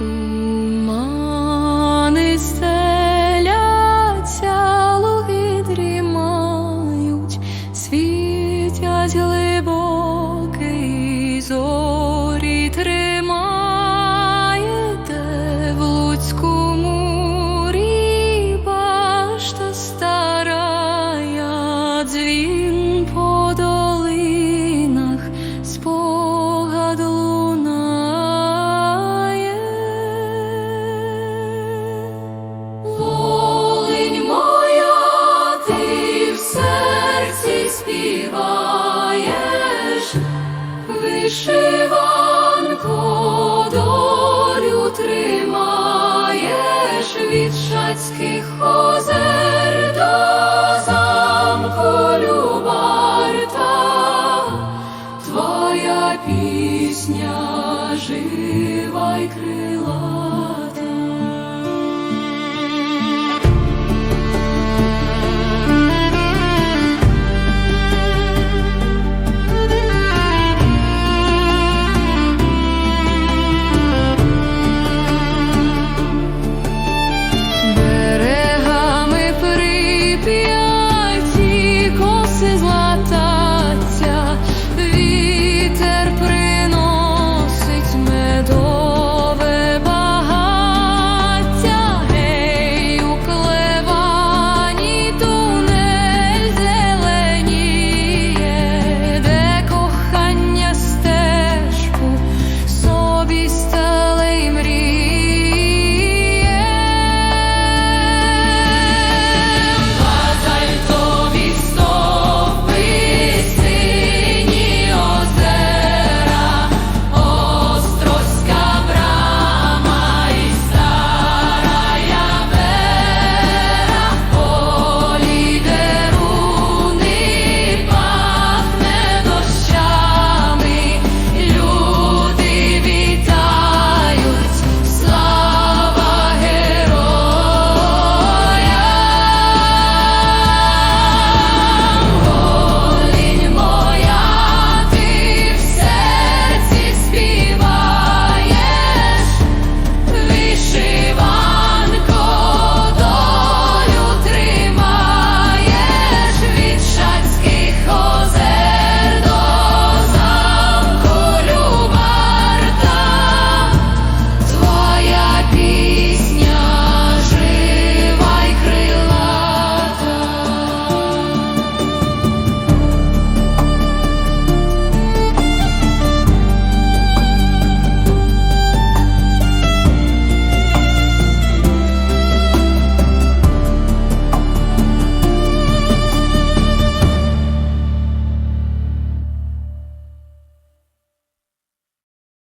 You. Вишиванко долю тримаєш від шацьких озер до замку Любарта, твоя пісня жива й крила.